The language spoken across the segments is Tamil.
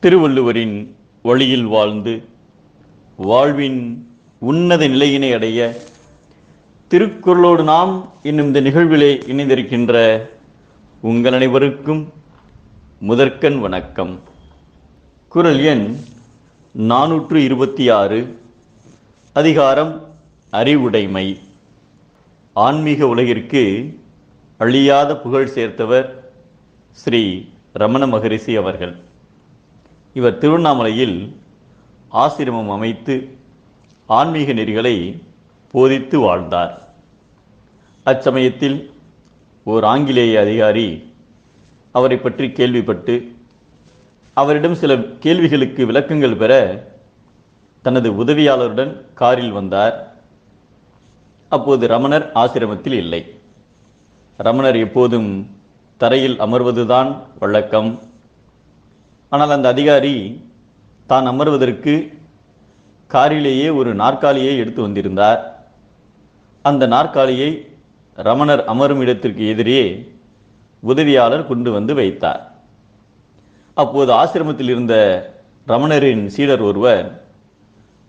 திருவள்ளுவரின் வழியில் வாழ்ந்து வாழ்வின் உன்னத நிலையினை அடைய திருக்குறளோடு நாம் இன்னும் இந்த நிகழ்விலே இணைந்திருக்கின்ற உங்கள் அனைவருக்கும் முதற்கண் வணக்கம். குரல் எண் நானூற்று இருபத்தி ஆறு அதிகாரம் அறிவுடைமை. ஆன்மீக உலகிற்கு அழியாத புகழ் சேர்த்தவர் ஸ்ரீ ரமண மகரிஷி அவர்கள். இவர் திருவண்ணாமலையில் ஆசிரமம் அமைத்து ஆன்மீக நெறிகளை போதித்து வாழ்ந்தார். அச்சமயத்தில் ஓர் ஆங்கிலேய அதிகாரி அவரை பற்றி கேள்விப்பட்டு அவரிடம் சில கேள்விகளுக்கு விளக்கங்கள் பெற தனது உதவியாளருடன் காரில் வந்தார். அப்போது ரமணர் ஆசிரமத்தில் இல்லை. ரமணர் எப்போதும் தரையில் அமர்வதுதான் வழக்கம். ஆனால் அந்த அதிகாரி தான் அமர்வதற்கு காரிலேயே ஒரு நாற்காலியை எடுத்து வந்திருந்தார். அந்த நாற்காலியை ரமணர் அமரும் இடத்திற்கு எதிரே உதவியாளர் கொண்டு வந்து வைத்தார். அப்போது ஆசிரமத்தில் இருந்த ரமணரின் சீடர் ஒருவர்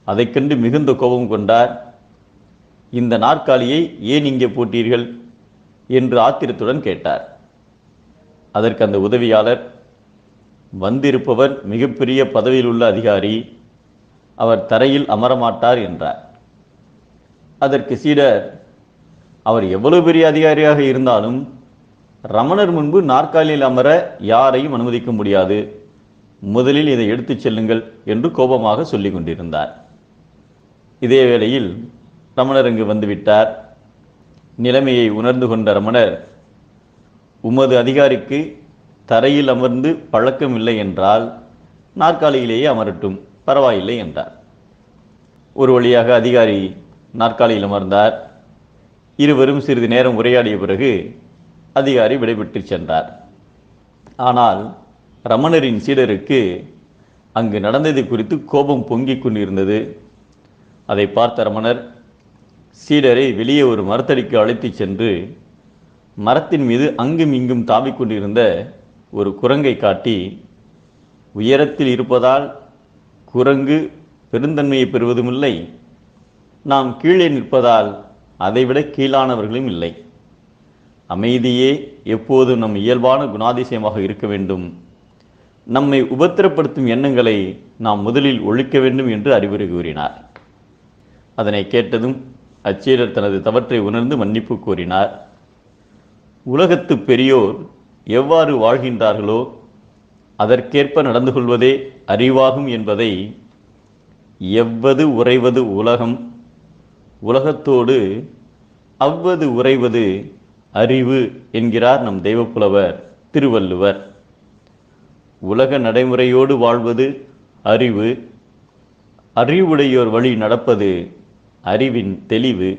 அதைக் கண்டு மிகுந்த கோபம் கொண்டார். இந்த நாற்காலியை ஏன் இங்கே போட்டீர்கள்? என்று ஆத்திரத்துடன் கேட்டார். அதற்கு அந்த உதவியாளர் வந்திருப்பவர் மிகப்பெரிய பதவியில் உள்ள அதிகாரி. அவர் தரையில் அமரமாட்டார் என்றார். அதற்கு சீடர் அவர் எவ்வளவு பெரிய அதிகாரியாக இருந்தாலும் ரமணர் முன்பு நாற்காலியில் அமர யாரையும் அனுமதிக்க முடியாது. முதலில் இதை எடுத்துச் செல்லுங்கள் என்று கோபமாக சொல்லிக் கொண்டிருந்தார். இதே வேளையில் ரமணர் அங்கு வந்துவிட்டார். நிலைமையை உணர்ந்து கொண்ட ரமணர் உமது அதிகாரிக்கு தரையில் அமர்ந்து பழக்கம் இல்லை என்றால் நாற்காலியிலேயே அமரட்டும். பரவாயில்லை என்றார். ஒரு வழியாக அதிகாரி நாற்காலியில் அமர்ந்தார். இருவரும் சிறிது நேரம் உரையாடிய பிறகு அதிகாரி விடைபெற்று சென்றார். ஆனால் ரமணரின் சீடருக்கு அங்கு நடந்தது குறித்து கோபம் பொங்கிக் கொண்டிருந்தது. அதை பார்த்த ரமணர் சீடரை வெளியே ஒரு மரத்தடிக்கு அழைத்துச் சென்று மரத்தின் மீது அங்கும் இங்கும் தாவிக் கொண்டிருந்த ஒரு குரங்கை காட்டி உயரத்தில் இருப்பதால் குரங்கு பெருந்தன்மையை பெறுவதுமில்லை. நாம் கீழே நிற்பதால் அதைவிட கீழானவர்களும் இல்லை. அமைதியே எப்போதும் நம் இயல்பான குணாதிசயமாக இருக்க வேண்டும்? நம்மை உபத்திரப்படுத்தும் எண்ணங்களை நாம் முதலில் ஒழிக்க வேண்டும் என்று அறிவுரை கூறினார். அதனை கேட்டதும் அச்சீரர் தனது தவற்றை உணர்ந்து மன்னிப்பு கோரினார். உலகத்து பெரியோர் எவ்வாறு வாழ்கின்றார்களோ அதற்கேற்ப நடந்து கொள்வதே அறிவாகும் என்பதை எவ்வது உறைவது உலகம் உலகத்தோடு அவ்வது உறைவது அறிவு என்கிறார் நம் தெய்வப்புலவர் திருவள்ளுவர். உலக நடைமுறையோடு வாழ்வது அறிவு அறிவுடையோர் வழி நடப்பது அறிவின் தெளிவு.